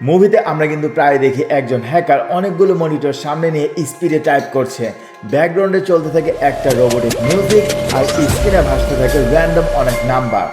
মুভিতে আমরা কিন্তু প্রায় দেখি একজন হ্যাকার অনেকগুলো মনিটর সামনে নিয়ে স্পিডে টাইপ করছে। ব্যাকগ্রাউন্ডে চলতে থাকে একটা রোবোটিক মিউজিক আর স্ক্রিনে ভাসতে থাকে র্যান্ডম অনেক নাম্বার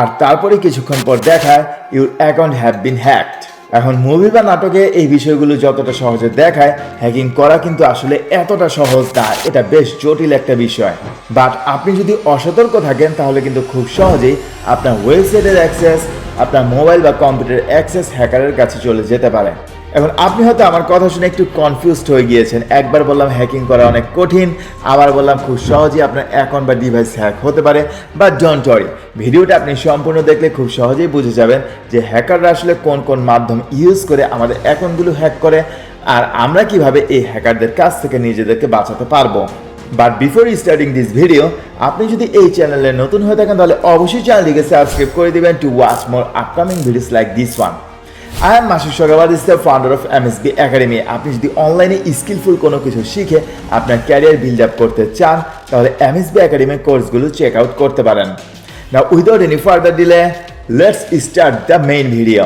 আর তারপরে কিছুক্ষণ পর দেখায় your account have been hacked এখন মুভি বা নাটকে এই বিষয়গুলো যতটা সহজে দেখায় হ্যাকিং করা কিন্তু আসলে এতটা সহজ না, এটা বেশ জটিল একটা বিষয়। বাট আপনি যদি অসতর্ক থাকেন, তাহলে কিন্তু খুব সহজেই আপনার ওয়েবসাইটের অ্যাক্সেস আপনার মোবাইল বা কম্পিউটার অ্যাক্সেস হ্যাকারের কাছে চলে যেতে পারে। এখন আপনি হয়তো আমার কথা শুনে একটু কনফিউজড হয়ে গিয়েছেন। একবার বললাম হ্যাকিং করা অনেক কঠিন, আবার বললাম খুব সহজেই আপনার অ্যাকাউন্ট বা ডিভাইস হ্যাক হতে পারে বা ডোন্ট ওয়ারি ভিডিওটা আপনি সম্পূর্ণ দেখলে খুব সহজেই বুঝে যাবেন যে হ্যাকাররা আসলে কোন কোন মাধ্যম ইউজ করে আমাদের অ্যাকাউন্টগুলো হ্যাক করে, আর আমরা কীভাবে এই হ্যাকারদের কাছ থেকে নিজেদেরকে বাঁচাতে পারব। But before starting this video আপনি যদি এই চ্যানেলে নতুন হয়ে থাকেন, তাহলে অবশ্যই চ্যানেলটিকে সাবস্ক্রাইব করে দিবেন to watch more upcoming videos like this one I am Masud সগাবাদ is the founder of MSB academy আপনি যদি অনলাইনে স্কিলফুল কোনো কিছু শিখে আপনার ক্যারিয়ার বিল্ড আপ করতে চান, তাহলে এম এমএসবি একাডেমির কোর্সগুলো চেক আউট করতে পারেন। না without any further delay let's start the main video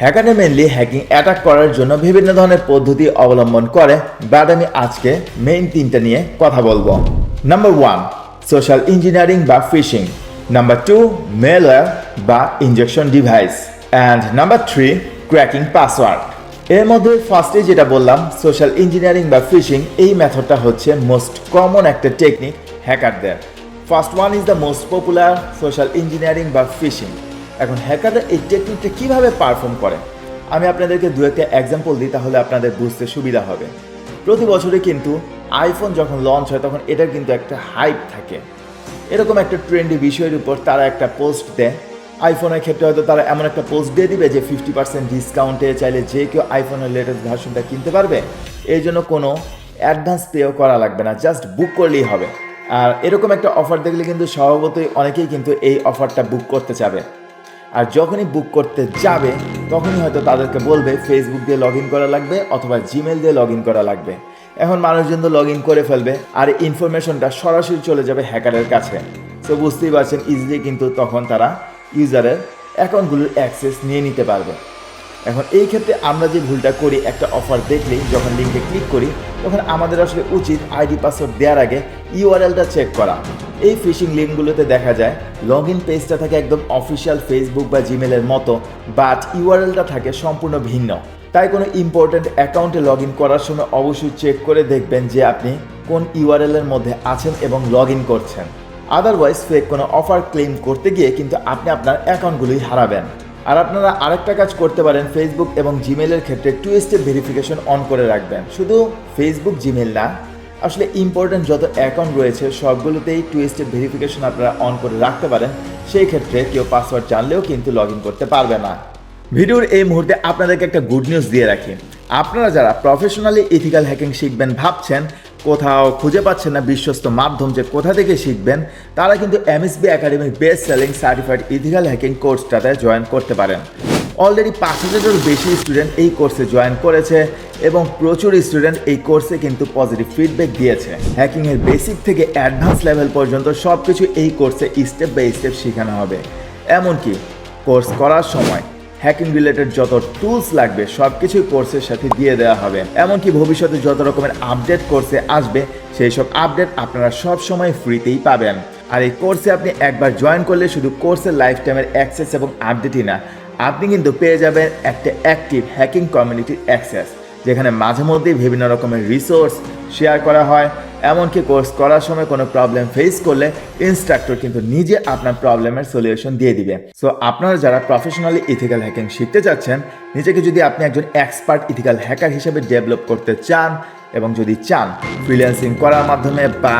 হ্যাকারে mainly hacking attack করার জন্য বিভিন্ন ধরনের পদ্ধতি অবলম্বন করে। বাট আমি আজকে মেইন তিনটা নিয়ে কথা বলব। নাম্বার ওয়ান সোশ্যাল ইঞ্জিনিয়ারিং বা ফিশিং নাম্বার টু মেলওয়্যার বা injection device and number three cracking password এর মধ্যে ফার্স্টে যেটা বললাম সোশ্যাল ইঞ্জিনিয়ারিং বা ফিশিং এই মেথডটা হচ্ছে মোস্ট কমন একটা technique হ্যাকারদের first one is the most popular social engineering বা ফিশিং এখন হ্যাকাররা এই টেকনিকটা কীভাবে পারফর্ম করে? আমি আপনাদেরকে দু একটা এক্সাম্পল দিই, তাহলে আপনাদের বুঝতে সুবিধা হবে। প্রতি বছরে কিন্তু আইফোন যখন লঞ্চ হয়, তখন এটার কিন্তু একটা হাইপ থাকে। এরকম একটা ট্রেন্ডি বিষয়ের উপর তারা একটা পোস্ট দেয়। আইফোনের ক্ষেত্রে হয়তো তারা এমন একটা পোস্ট দিয়ে দিবে যে ফিফটি পার্সেন্ট ডিসকাউন্টে চাইলে যে কেউ আইফোনের লেটেস্ট ভার্সনটা কিনতে পারবে। এই জন্য কোনো অ্যাডভান্স পেও করা লাগবে না জাস্ট বুক করলেই হবে। আর এরকম একটা অফার দেখলে কিন্তু স্বভাবতই অনেকেই কিন্তু এই অফারটা বুক করতে চাবে। আর যখনই বুক করতে যাবে, তখনই হয়তো তাদেরকে বলবে ফেসবুক দিয়ে লগ ইন করা লাগবে অথবা জিমেল দিয়ে লগ ইন করা লাগবে। এখন মানুষজন তো লগ ইন করে ফেলবে, আর ইনফরমেশনটা সরাসরি চলে যাবে হ্যাকারের কাছে। তো বুঝতেই পারছেন ইজিলি কিন্তু তখন তারা ইউজারের অ্যাকাউন্টগুলোর অ্যাক্সেস নিয়ে নিতে পারবে। এখন এই ক্ষেত্রে আমরা যে ভুলটা করি, একটা অফার দেখলেই যখন লিঙ্কে ক্লিক করি, তখন আমাদের আসলে উচিত আইডি পাসওয়ার্ড দেওয়ার আগে ইউআরএলটা চেক করা। এই ফিশিং লিঙ্কগুলোতে দেখা যায় লগ ইন পেজটা থাকে একদম অফিসিয়াল ফেসবুক বা জিমেলের মতো বাট ইউআরএলটা থাকে সম্পূর্ণ ভিন্ন। তাই কোনো ইম্পর্ট্যান্ট অ্যাকাউন্টে লগ ইন করার সময় অবশ্যই চেক করে দেখবেন যে আপনি কোন ইউআরএলের মধ্যে আছেন এবং লগ ইন করছেন। আদারওয়াইজ ফেক কোনো অফার ক্লেম করতে গিয়ে কিন্তু আপনি আপনার অ্যাকাউন্টগুলোই হারাবেন। আর আপনারা আরেকটা কাজ করতে পারেন ফেসবুক এবং জিমেলের ক্ষেত্রে টু স্টেপ ভেরিফিকেশন অন করে রাখবেন। শুধু ফেসবুক জিমেল না আসলে ইম্পর্টেন্ট যত অ্যাকাউন্ট রয়েছে, সবগুলোতেই টু স্টেপ ভেরিফিকেশন আপনারা অন করে রাখতে পারেন। সেই ক্ষেত্রে কেউ পাসওয়ার্ড জানলেও কিন্তু লগ ইন করতে পারবে না। ভিডিওর এই মুহূর্তে আপনাদেরকে একটা গুড নিউজ দিয়ে রাখি। আপনারা যারা প্রফেশনালি ইথিক্যাল হ্যাকিং শিখবেন ভাবছেন, কোথাও খুঁজে পাচ্ছেন না বিশ্বস্ত মাধ্যম যে কোথা থেকে শিখবেন, তারা কিন্তু এমএসবি একাডেমির best selling certified ethical hacking কোর্সটাতে join করতে পারেন। অলরেডি পাঁচ হাজারেরও বেশি স্টুডেন্ট এই কোর্সে জয়েন করেছে এবং প্রচুর স্টুডেন্ট এই কোর্সে কিন্তু পজিটিভ ফিডব্যাক দিয়েছে। হ্যাকিংয়ের বেসিক থেকে অ্যাডভান্স লেভেল পর্যন্ত সব কিছু এই কোর্সে স্টেপ বাই স্টেপ শেখানো হবে। এমনকি কোর্স করার সময় হ্যাকিং রিলেটেড যত টুলস লাগবে সব কিছুই কোর্সের সাথে দিয়ে দেওয়া হবে। এমনকি ভবিষ্যতে যত রকমের আপডেট কোর্সে আসবে, সেই সব আপডেট আপনারা সব সময় ফ্রিতেই পাবেন। আর এই কোর্সে আপনি একবার জয়েন করলে শুধু কোর্সের লাইফ টাইমের অ্যাক্সেস এবং আপডেটই না আপনি কিন্তু পেয়ে যাবেন একটা অ্যাক্টিভ হ্যাকিং কমিউনিটির অ্যাক্সেস যেখানে মাঝে মধ্যেই বিভিন্ন রকমের রিসোর্স শেয়ার করা হয়। এমনকি কোর্স করার সময় কোনো প্রবলেম ফেস করলে ইনস্ট্রাক্টর কিন্তু নিজে আপনার প্রবলেমের সলিউশন দিয়ে দিবে। সো আপনারা যারা প্রফেশনালি ইথিক্যাল হ্যাকিং শিখতে চাচ্ছেন, নিজেকে যদি আপনি একজন এক্সপার্ট ইথিক্যাল হ্যাকার হিসেবে ডেভেলপ করতে চান এবং যদি চান ফ্রিল্যান্সিং করার মাধ্যমে বা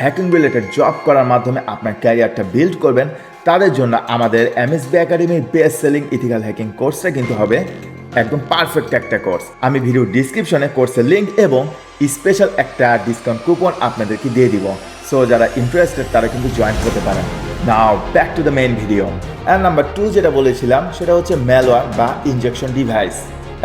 হ্যাকিং রিলেটেড জব করার মাধ্যমে আপনার ক্যারিয়ারটা বিল্ড করবেন তাদের জন্য আমাদের এমএসবি একাডেমির বেস্ট সেলিং ইথিক্যাল হ্যাকিং কোর্সটা কিন্তু হবে একদম পারফেক্ট একটা কোর্স আমি ভিডিও ডিসক্রিপশনে কোর্সের লিঙ্ক এবং স্পেশাল একটা ডিসকাউন্ট কুপন আপনাদেরকে দিয়ে দিব। সো যারা ইন্টারেস্টেড তারা কিন্তু জয়েন করতে পারেন। Now back to the main video and number two যেটা বলেছিলাম, সেটা হচ্ছে ম্যালওয়ার বা ইনজেকশন ডিভাইস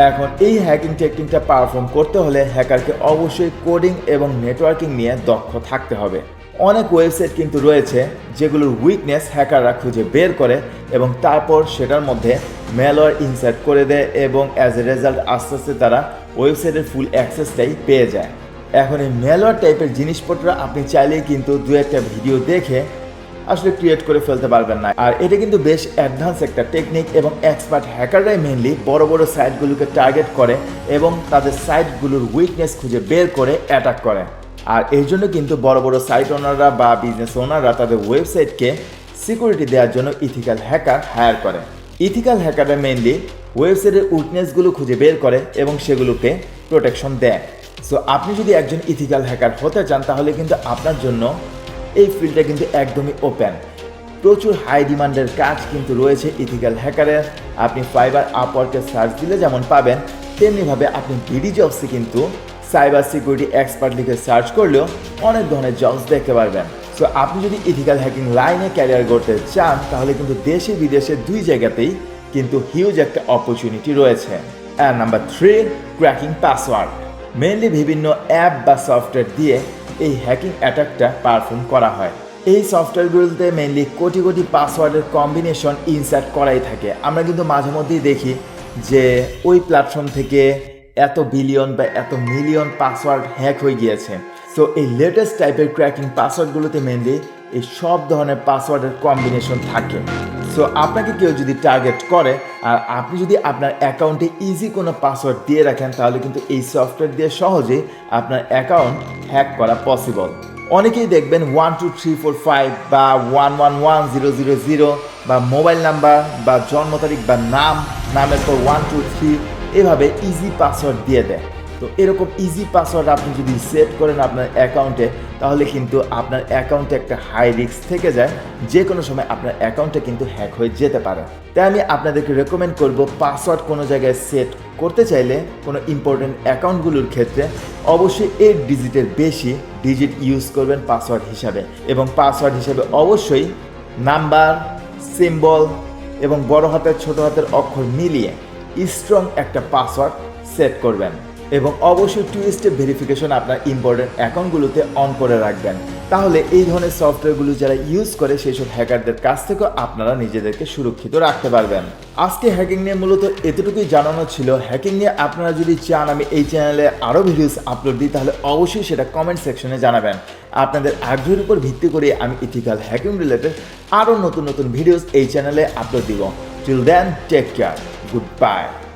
এখন এই হ্যাকিং টেকনিকটা পারফর্ম করতে হলে হ্যাকারকে অবশ্যই কোডিং এবং নেটওয়ার্কিং নিয়ে দক্ষ থাকতে হবে। অনেক ওয়েবসাইট কিন্তু রয়েছে যেগুলোর উইকনেস হ্যাকাররা খুঁজে বের করে এবং তারপর সেটার মধ্যে ম্যালওয়্যার ইনসার্ট করে দেয় এবং অ্যাজ এ রেজাল্ট আস্তে আস্তে তারা ওয়েবসাইটের ফুল অ্যাক্সেসটাই পেয়ে যায়। এখন এই ম্যালওয়্যার টাইপের জিনিসপত্র আপনি চাইলেই কিন্তু দু একটা ভিডিও দেখে আসলে ক্রিয়েট করে ফেলতে পারবেন না। আর এটা কিন্তু বেশ অ্যাডভান্স একটা টেকনিক এবং এক্সপার্ট হ্যাকাররাই মেনলি বড় বড় সাইটগুলোকে টার্গেট করে এবং তাদের সাইটগুলোর উইকনেস খুঁজে বের করে অ্যাটাক করে। আর এই জন্য কিন্তু বড় বড় সাইট ওনাররা বা বিজনেস ওনাররা তাদের ওয়েবসাইটকে সিকিউরিটি দেওয়ার জন্য ইথিক্যাল হ্যাকার হায়ার করে। ইথিক্যাল হ্যাকাররা মেনলি ওয়েবসাইটের উইকনেসগুলো খুঁজে বের করে এবং সেগুলোকে প্রোটেকশন দেয়। সো আপনি যদি একজন ইথিক্যাল হ্যাকার হতে চান, তাহলে কিন্তু আপনার জন্য এই ফিল্ডটা কিন্তু একদমই ওপেন প্রচুর হাই ডিমান্ডের কাজ কিন্তু রয়েছে ইথিক্যাল হ্যাকারের আপনি ফাইবার আপওয়ার্কে সার্চ দিলে যেমন পাবেন, তেমনিভাবে আপনি বিডি জবসে কিন্তু সাইবার সিকিউরিটি এক্সপার্ট লিখে সার্চ করলেও অনেক ধরনের জবস দেখতে পারবেন। সো আপনি যদি ইথিক্যাল হ্যাকিং লাইনে ক্যারিয়ার করতে চান, তাহলে কিন্তু দেশে বিদেশে দুই জায়গাতেই কিন্তু হিউজ একটা অপরচুনিটি রয়েছে। And number three cracking password mainly বিভিন্ন অ্যাপ বা সফটওয়্যার দিয়ে এই হ্যাকিং অ্যাটাকটা পারফর্ম করা হয়। এই সফটওয়্যারগুলোতে মেনলি কোটি কোটি পাসওয়ার্ডের কম্বিনেশন ইনসার্ট করাই থাকে। আমরা কিন্তু মাঝে মধ্যেই দেখি যে ওই প্ল্যাটফর্ম থেকে এত বিলিয়ন বা এত মিলিয়ন পাসওয়ার্ড হ্যাক হয়ে গিয়েছে। সো এই লেটেস্ট টাইপের ক্র্যাকিং পাসওয়ার্ডগুলোতে মেনলি এই সব ধরনের পাসওয়ার্ডের কম্বিনেশন থাকে। সো আপনাকে কেউ যদি টার্গেট করে, আর আপনি যদি আপনার অ্যাকাউন্টে ইজি কোনো পাসওয়ার্ড দিয়ে রাখেন, তাহলে কিন্তু এই সফটওয়্যার দিয়ে সহজেই আপনার অ্যাকাউন্ট হ্যাক করা পসিবল অনেকেই দেখবেন one two three four five বা one one one zero zero zero বা মোবাইল নাম্বার বা জন্ম তারিখ বা নাম, নামের পর ওয়ান টু থ্রি এভাবে ইজি পাসওয়ার্ড দিয়ে দেয়। তো এরকম ইজি পাসওয়ার্ড আপনি যদি সেট করেন আপনার অ্যাকাউন্টে তাহলে কিন্তু আপনার অ্যাকাউন্টে একটা হাই রিস্ক থেকে যায়। যে কোনো সময় আপনার অ্যাকাউন্টে কিন্তু হ্যাক হয়ে যেতে পারে। তাই আমি আপনাদেরকে রেকমেন্ড করব পাসওয়ার্ড কোনো জায়গায় সেট করতে চাইলে কোনো ইম্পর্টেন্ট অ্যাকাউন্টগুলোর ক্ষেত্রে অবশ্যই এইট ডিজিটের বেশি ডিজিট ইউজ করবেন পাসওয়ার্ড হিসাবে। এবং পাসওয়ার্ড হিসাবে অবশ্যই নাম্বার সিম্বল এবং বড় হাতের ছোট হাতের অক্ষর মিলিয়ে স্ট্রং একটা পাসওয়ার্ড সেট করবেন এবং অবশ্যই টু স্টেপ ভেরিফিকেশন আপনার ইম্পর্টেন্ট অ্যাকাউন্টগুলোতে অন করে রাখবেন। তাহলে এই ধরনের সফটওয়্যারগুলো যারা ইউজ করে সেই সব হ্যাকারদের কাছ থেকেও আপনারা নিজেদেরকে সুরক্ষিত রাখতে পারবেন। আজকে হ্যাকিং নিয়ে মূলত এতটুকুই জানানো ছিল। হ্যাকিং নিয়ে আপনারা যদি চান আমি এই চ্যানেলে আরও ভিডিওস আপলোড দিই, তাহলে অবশ্যই সেটা কমেন্ট সেকশনে জানাবেন। আপনাদের আগ্রহের উপর ভিত্তি করে আমি ইথিক্যাল হ্যাকিং রিলেটেড আরও নতুন নতুন ভিডিওস এই চ্যানেলে আপলোড দিব। Till then take care good bye